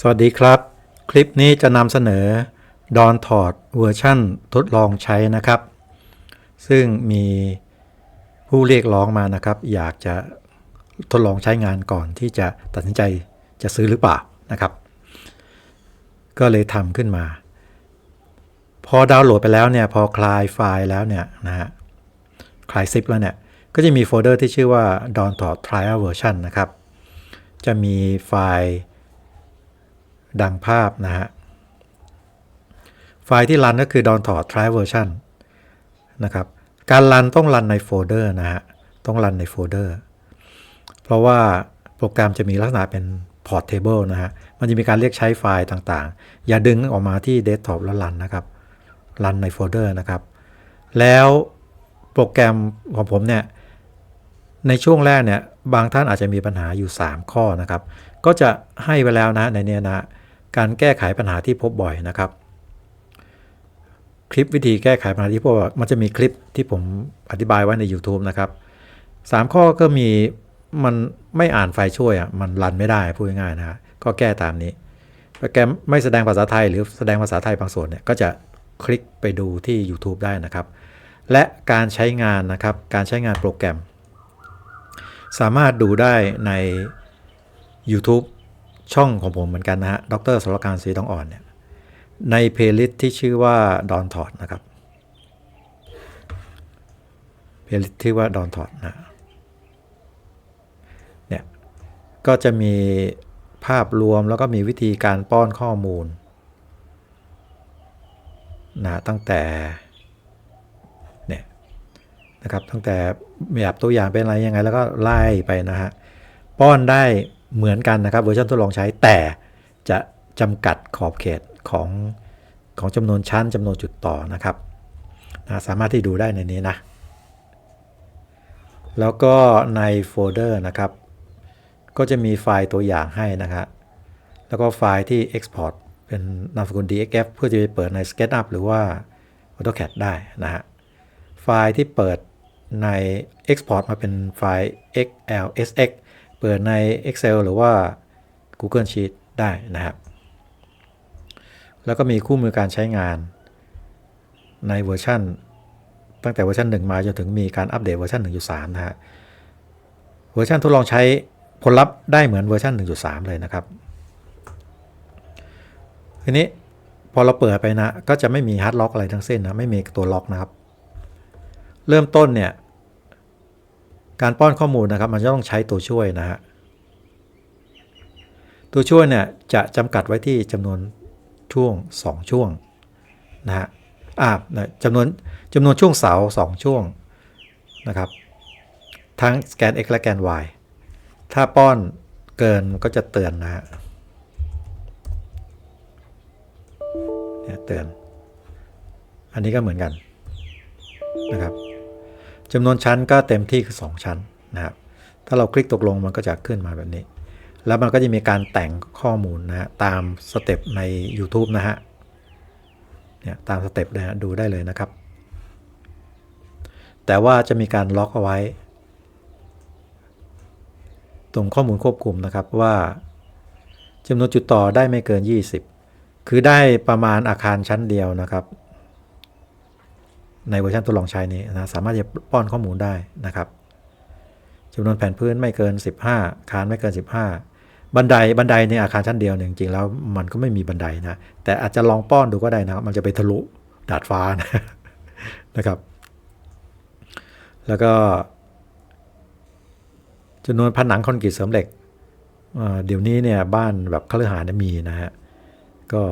สวัสดีครับ คลิปนี้จะนำเสนอดอนถอดเวอร์ชั่นทดลองใช้นะครับ ซึ่งมีผู้เรียกร้องมานะครับ อยากจะทดลองใช้งานก่อนที่จะตัดสินใจจะซื้อหรือเปล่านะครับ ก็เลยทำขึ้นมา พอดาวน์โหลดไปแล้วเนี่ย พอคลายไฟล์แล้วเนี่ยนะฮะคลายซิปแล้วเนี่ย ก็จะมีโฟลเดอร์ที่ชื่อว่า d o n t o d Trial Version นะครับ จะมีไฟล์ ดังภาพนะฮะ ไฟล์ที่รันก็คือ d o n t o d Trial Version นะครับ การรันต้องรันในโฟลเดอร์นะฮะ ต้องรันในโฟลเดอร์ เพราะว่าโปรแกรมจะมีลักษณะเป็น Portable นะฮะ มันจะมีการเรียกใช้ไฟล์ต่างๆ อย่าดึงออกมาที่เดสก์ท็อปแล้วรันนะครับ รันในโฟลเดอร์นะครับ แล้วโปรแกรมของผมเนี่ย ในช่วงแรกเนี่ย บางท่านอาจจะมีปัญหาอยู่ 3 ข้อนะครับ ก็จะให้ไปแล้วนะในเนี้ยนะ การแก้ไขปัญหาที่พบบ่อยนะครับ คลิปวิธีแก้ไขปัญหาที่พบบ่อยมันจะมีคลิปที่ผมอธิบายไว้ใน YouTube นะครับ 3 ข้อก็มีมันไม่อ่านไฟช่วยอะมันรันไม่ได้พูดง่ายๆนะฮะก็แก้ตามนี้โปรแกรมไม่แสดงภาษาไทยหรือแสดงภาษาไทยบางส่วนเนี่ยก็จะคลิกไปดูที่ YouTube ได้นะครับ และการใช้งานนะครับการใช้งานโปรแกรม สามารถดูได้ใน YouTube ช่องของผมเหมือนกันนะฮะ ดรสุรการศรีทองอ่อนเนี่ย ในเพลย์ลิสต์ที่ชื่อว่าดอนถอดนะครับ เพลย์ลิสต์ที่ว่าดอนถอดนะ เนี่ย ก็จะมีภาพรวมแล้วก็มีวิธีการป้อนข้อมูลนะตั้งแต่เนี่ยนะครับตั้งแต่แบบตัวอย่างเป็นอะไรยังไง แล้วก็ไล่ไปนะฮะป้อนได้ เหมือนกันนะครับเวอร์ชันทดลองใช้แต่จะจำกัดขอบเขตของของจำนวนชั้นจำนวนจุดต่อนะครับนะสามารถที่ดูได้ในนี้นะ แล้วก็ในโฟลเดอร์นะครับ ก็จะมีไฟล์ตัวอย่างให้นะครับแล้วก็ไฟล์ที่ Export เป็นนามสกุล DXF เพื่อจะไปเปิดใน SketchUp หรือว่า AutoCAD ได้นะฮะ ไฟล์ที่เปิดใน Export มาเป็นไฟล์ XLSX ปิดใน Excel หรือว่า Google Sheet ได้นะครับ แล้วก็มีคู่มือการใช้งานในเวอร์ชันตั้งแต่เวอร์ชัน1 มาจนถึงมีการอัปเดตเวอร์ชัน1.3 นะฮะ เวอร์ชันทดลองใช้ผลลัพธ์ได้เหมือนเวอร์ชัน1.3 เลยนะครับ ทีนี้พอเราเปิดไปนะ ก็จะไม่มีฮาร์ดล็อกอะไรทั้งสิ้นนะ ไม่มีตัวล็อกนะครับ เริ่มต้นเนี่ย การป้อนข้อมูลนะครับมันจะต้องใช้ตัวช่วยนะฮะตัวช่วยเนี่ยจะจำกัดไว้ที่จำนวนช่วง 2 ช่วงนะฮะอ่าจำนวนจำนวนช่วงเสา2ช่วงนะครับทั้งสแกน x และแกน y ถ้าป้อนเกินก็จะเตือนนะฮะเนี่ยเตือน อันนี้ก็เหมือนกันนะครับ จำนวนชั้นก็เต็มที่คือ 2 ชั้นนะครับ ถ้าเราคลิกตกลงมันก็จะขึ้นมาแบบนี้ แล้วมันก็จะมีการแต่งข้อมูลนะฮะตามสเต็ปใน YouTube นะฮะ เนี่ยตามสเต็ปเลยฮะดูได้เลยนะครับ แต่ว่าจะมีการล็อกเอาไว้ ตรงข้อมูลควบคุมนะครับว่าจำนวนจุดต่อได้ไม่เกิน 20 คือได้ประมาณอาคารชั้นเดียวนะครับ ในเวอร์ชันทดลองใช้นี้นะสามารถจะป้อนข้อมูลได้นะครับจำนวนแผ่นพื้นไม่เกิน 15 คานไม่เกิน 15 บันไดบันไดในอาคารชั้นเดียวเนี่ยจริงๆแล้วมันก็ไม่มีบันไดนะแต่อาจจะลองป้อนดูก็ได้นะครับมันจะไปทะลุดาดฟ้านะนะครับ แล้วก็จำนวนผนังคอนกรีตเสริมเหล็กเเดี๋ยวนี้เนี่ยบ้านแบบคฤหาสน์มีนะฮะก็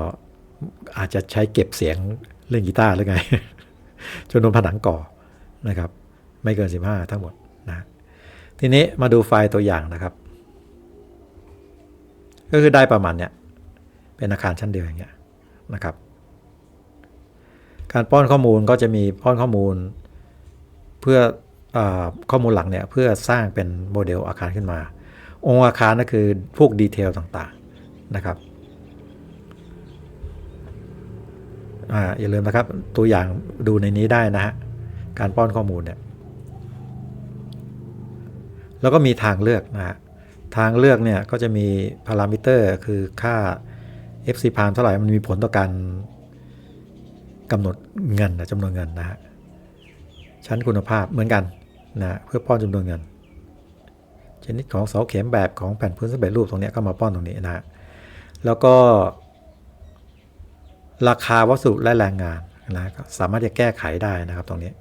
อาจจะใช้เก็บเสียงเล่นกีตาร์หรือไง จำนวนผนังก่อนะครับ ไม่เกิน 15 ทั้งหมดนะทีนี้มาดูไฟล์ตัวอย่างนะครับ ก็คือได้ประมาณเนี้ยเป็นอาคารชั้นเดียวอย่างเงี้ยนะครับ การป้อนข้อมูลก็จะมีป้อนข้อมูล เพื่อออข้อมูลหลักเนี่ยเพื่อสร้างเป็นโมเดลอาคารขึ้นมา องค์อาคารก็คือพวกดีเทลต่างๆนะครับ อ่าอย่าลืมนะครับ ตัวอย่างดูในนี้ได้นะฮะการป้อนข้อมูลเนี่ยแล้วก็มีทางเลือกนะฮะทางเลือกเนี่ยก็จะมีพารามิเตอร์คือค่า FC พามเท่าไหร่มันมีผลต่อการกำหนดเงินนะจำนวนเงินนะฮะชั้นคุณภาพเหมือนกันนะเพื่อป้อนจำนวนเงิน ชนิดของเสาเข็มแบบของแผ่นพื้นสำเร็จรูปตรงนี้ก็มาป้อนตรงนี้นะฮะแล้วก็ ราคาวัสดุและแรงงานนะสามารถจะแก้ไขได้นะครับตรงนี้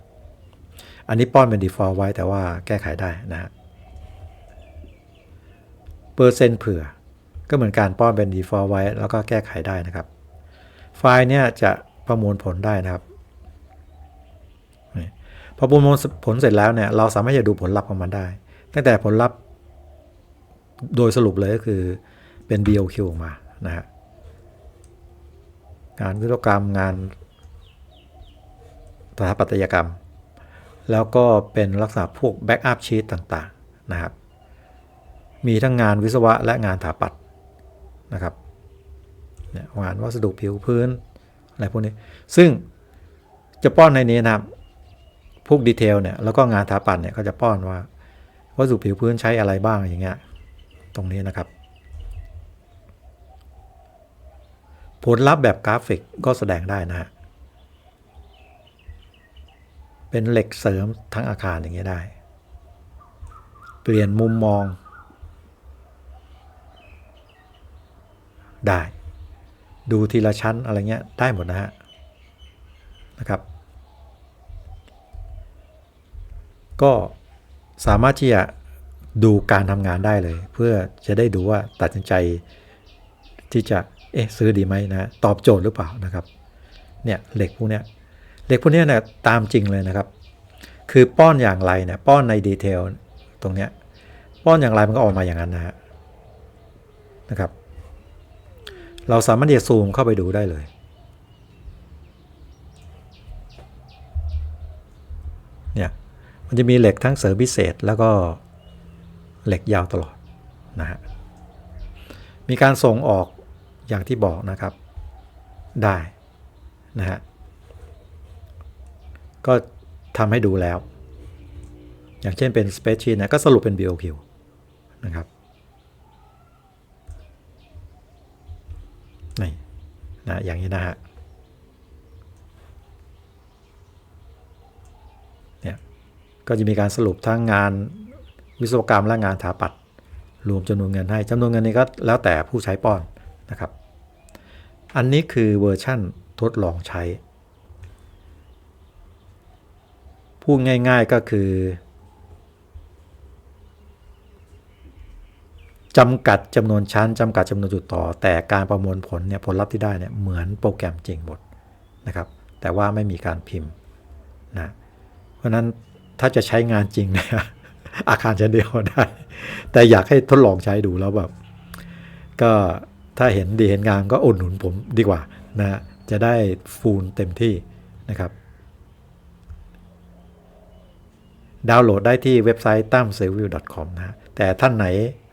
อันนี้ป้อนเป็น default ไว้แต่ว่าแก้ไขได้นะเปอร์เซ็นต์เผื่อ ก็เหมือนการป้อนเป็น default ไว้แล้วก็แก้ไขได้นะครับ ไฟล์เนี่ยจะประมวลผลได้นะครับพอประมวลผลเสร็จแล้วเนี่ยเราสามารถจะดูผลลัพธ์ของมันได้ ตั้งแต่ผลลัพธ์โดยสรุปเลยก็คือเป็น BOQ ออกมานะฮะ งานวิศวกรรมงานสถาปัตยกรรม แล้วก็เป็นลักษณะพวกแบ็กอัพชีตต่างๆนะครับ มีทั้งงานวิศวะและงานสถาปัดนะครับเนี่ยงานวัสดุผิวพื้นอะไรพวกนี้ ซึ่งจะป้อนในนี้นะครับ พวกดีเทลเนี่ยแล้วก็งานสถาปัดเนี่ยก็จะป้อนว่าวัสดุผิวพื้นใช้อะไรบ้างอย่างเงี้ยตรงนี้นะครับ ผลลัพธ์แบบกราฟิกก็แสดงได้นะฮะ เป็นเหล็กเสริมทั้งอาคารอย่างเงี้ยได้ เปลี่ยนมุมมอง ได้ ดูทีละชั้นอะไรเงี้ยได้หมดนะฮะ นะครับ ก็สามารถที่จะดูการทำงานได้เลย เพื่อจะได้ดูว่าตัดสินใจที่จะ เอ๊ะซื้อดีไหมนะตอบโจทย์หรือเปล่านะครับเนี่ยเหล็กพวกเนี้ยเหล็กพวกเนี้ยเนี่ยตามจริงเลยนะครับ คือป้อนอย่างไรเนี่ยป้อนในดีเทลตรงเนี้ยป้อนอย่างไรมันก็ออกมาอย่างนั้นนะฮะนะครับ เราสามารถที่จะซูมเข้าไปดูได้เลยเนี่ยมันจะมีเหล็กทั้งเสริมพิเศษแล้วก็เหล็กยาวตลอดนะฮะมีการส่งออก อย่างที่บอกนะครับได้นะฮะก็ทำให้ดูแล้ว อย่างเช่นเป็น spreadsheet นะก็สรุปเป็น BOQ นะครับนี่นะอย่างนี้นะฮะเนี่ยก็จะมีการสรุปทั้งงานวิศวกรรมและงานถาปัดรวมจำนวนเงินให้จำนวนเงินนี้ก็แล้วแต่ผู้ใช้ป้อน นะครับ อันนี้คือเวอร์ชั่นทดลองใช้ พูดง่ายๆก็คือจำกัดจำนวนชั้นจำกัดจำนวนจุดต่อ แต่การประมวลผลเนี่ยผลลัพธ์ที่ได้เนี่ยเหมือนโปรแกรมจริงหมดนะครับ แต่ว่าไม่มีการพิมพ์นะเพราะนั้นถ้าจะใช้งานจริงเนี่ยอาคารชั้นเดียวได้ แต่อยากให้ทดลองใช้ดูแล้วแบบก็ ถ้าเห็นดีเห็นงามก็อุดหนุนผมดีกว่านะจะได้ฟูลเต็มที่นะครับ ดาวน์โหลดได้ที่เว็บไซต์ตั้มเซวิล .com นะแต่ท่านไหน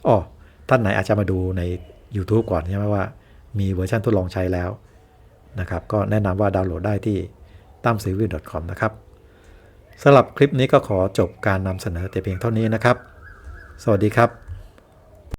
อ๋อท่านไหนอาจจะมาดูใน YouTube ก่อนใช่ไหมว่า มีเวอร์ชันทดลองใช้แล้วนะครับ ก็แนะนำว่าดาวน์โหลดได้ที่ตั้มเซวิล .com นะครับสำหรับคลิปนี้ก็ขอจบการนำเสนอแต่เพียงเท่านี้นะครับ สวัสดีครับ